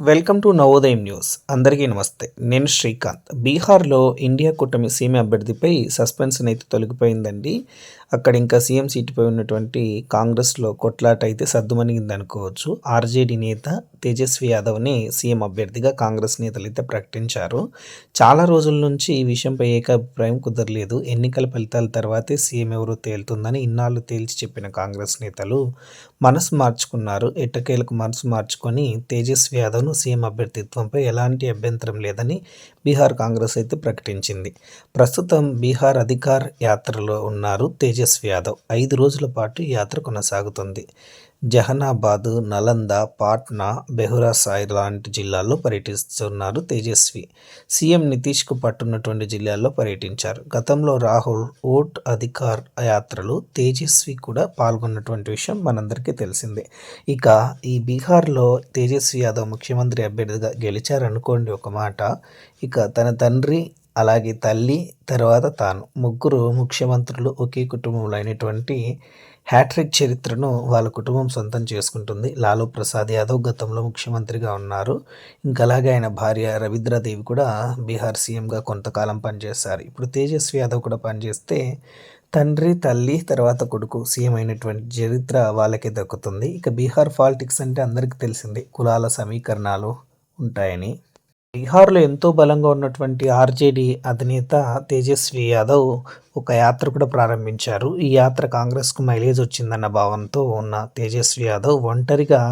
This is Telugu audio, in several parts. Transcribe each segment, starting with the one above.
Welcome to Navodayam news. అందరికీ నమస్తే. నేను శ్రీకాంత్. బీహార్లో ఇండియా కూటమి సీఎం అభ్యర్థిపై సస్పెన్షన్ అయితే తొలగిపోయిందండి. అక్కడ ఇంకా సీఎం సీటుపై ఉన్నటువంటి కాంగ్రెస్లో కొట్లాట అయితే సర్దుమణిగింది అనుకోవచ్చు ఆర్జేడీ నేత తేజస్వి యాదవ్ని సీఎం అభ్యర్థిగా కాంగ్రెస్ నేతలు అయితే ప్రకటించారు. చాలా రోజుల నుంచి ఈ విషయంపై ఏకాభిప్రాయం కుదరలేదు. ఎన్నికల ఫలితాల తర్వాతే సీఎం ఎవరో తేలుతుందని ఇన్నాళ్ళు తేల్చి చెప్పిన కాంగ్రెస్ నేతలు మనసు మార్చుకున్నారు. ఎట్టకేలకు మనసు మార్చుకొని తేజస్వి యాదవ్ను సీఎం అభ్యర్థిత్వంపై ఎలాంటి అభ్యంతరం లేదని బీహార్ కాంగ్రెస్ అయితే ప్రకటించింది. ప్రస్తుతం బీహార్ అధికార యాత్రలో ఉన్నారు తేజస్వి యాదవ్. ఐదు రోజుల పాటు యాత్ర కొనసాగుతుంది. జహనాబాద్ నలంద పాట్నా బెహురాసాయ్ లాంటి జిల్లాల్లో పర్యటిస్తున్నారు తేజస్వి. సీఎం నితీష్కు పట్టున్నటువంటి జిల్లాల్లో పర్యటించారు. గతంలో రాహుల్ ఓట్ అధికార్ యాత్రలు తేజస్వి కూడా పాల్గొన్నటువంటి విషయం మనందరికీ తెలిసిందే. ఇక ఈ బీహార్లో తేజస్వి యాదవ్ ముఖ్యమంత్రి అభ్యర్థిగా గెలిచారనుకోండి ఒక మాట ఇక తన తండ్రి అలాగే తల్లి తర్వాత తాను. ముగ్గురు ముఖ్యమంత్రులు ఒకే కుటుంబంలో అయినటువంటి హ్యాట్రిక్ చరిత్రను వాళ్ళ కుటుంబం సొంతం చేసుకుంటుంది. లాలూ ప్రసాద్ యాదవ్ గతంలో ముఖ్యమంత్రిగా ఉన్నారు. ఇంకా అలాగే ఆయన భార్య రవీంద్రదేవి కూడా బీహార్ సీఎంగా కొంతకాలం పనిచేశారు. ఇప్పుడు తేజస్వి యాదవ్ కూడా పనిచేస్తే తండ్రి తల్లి తర్వాత కొడుకు సీఎం అయినటువంటి చరిత్ర వాళ్ళకే దక్కుతుంది. ఇక బీహార్ పాలిటిక్స్ అంటే అందరికీ తెలిసిందే. కులాల సమీకరణాలు ఉంటాయని. బీహార్లో ఎంతో బలంగా ఉన్నటువంటి ఆర్జేడీ అధినేత తేజస్వి యాదవ్ ఒక యాత్ర కూడా ప్రారంభించారు. ఈ యాత్ర కాంగ్రెస్కు మైలేజ్ వచ్చిందన్న భావంతో ఉన్న తేజస్వి యాదవ్ ఒంటరిగా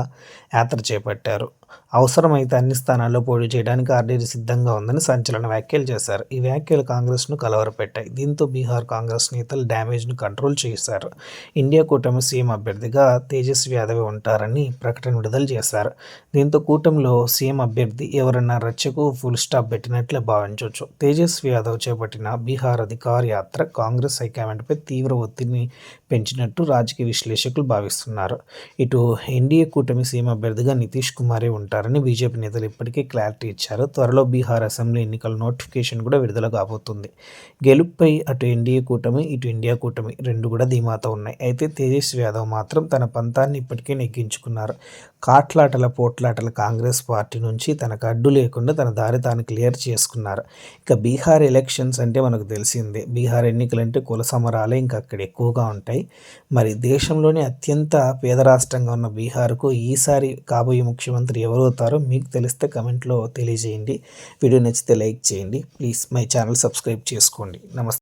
యాత్ర చేపట్టారు. అవసరమైతే అన్ని స్థానాల్లో పోటీ చేయడానికి ఆర్డీడీ సిద్ధంగా ఉందని సంచలన వ్యాఖ్యలు చేశారు. ఈ వ్యాఖ్యలు కాంగ్రెస్ను కలవరపెట్టాయి. దీంతో బీహార్ కాంగ్రెస్ నేతలు డ్యామేజ్ను కంట్రోల్ చేశారు. ఇండియా కూటమి సీఎం అభ్యర్థిగా తేజస్వి యాదవ్ ఉంటారని ప్రకటన విడుదల చేశారు. దీంతో కూటమిలో సీఎం అభ్యర్థి ఎవరన్నా రచ్చకు ఫుల్ స్టాప్ పెట్టినట్లే భావించవచ్చు తేజస్వి యాదవ్ చేపట్టిన బీహార్ అధికార యాత్ర కాంగ్రెస్ హైకమాండ్పై తీవ్ర ఒత్తిడిని పెంచినట్టు రాజకీయ విశ్లేషకులు భావిస్తున్నారు. ఇటు ఎన్డీఏ కూటమి సీఎం అభ్యర్థిగా నితీష్ కుమారే ఉంటారని బీజేపీ నేతలు ఇప్పటికే క్లారిటీ ఇచ్చారు. త్వరలో బీహార్ అసెంబ్లీ ఎన్నికల నోటిఫికేషన్ కూడా విడుదల కాబోతుంది. గెలుపుపై అటు ఎన్డీఏ కూటమి ఇటు ఇండియా కూటమి రెండు కూడా ధీమాతో ఉన్నాయి. అయితే తేజస్వి యాదవ్ మాత్రం తన పంతాన్ని ఇప్పటికే నెగ్గించుకున్నారు. కాట్లాటల పోట్లాటల కాంగ్రెస్ పార్టీ నుంచి తనకు అడ్డు లేకుండా తన దారి తాను క్లియర్ చేసుకున్నారు. ఇక బీహార్ ఎలక్షన్స్ అంటే మనకు తెలిసిందే. బీహార్ ఎన్నికలంటే కుల సమరాలే ఇంకా అక్కడ ఎక్కువగా ఉంటాయి. మరి దేశంలోనే అత్యంత పేద రాష్ట్రంగా ఉన్న బీహార్కు ఈసారి కాబోయే ముఖ్యమంత్రి ఎవరు అవుతారో మీకు తెలిస్తే కమెంట్లో తెలియజేయండి. వీడియో నచ్చితే లైక్ చేయండి. ప్లీజ్ మై ఛానల్ సబ్స్క్రైబ్ చేసుకోండి. నమస్తే.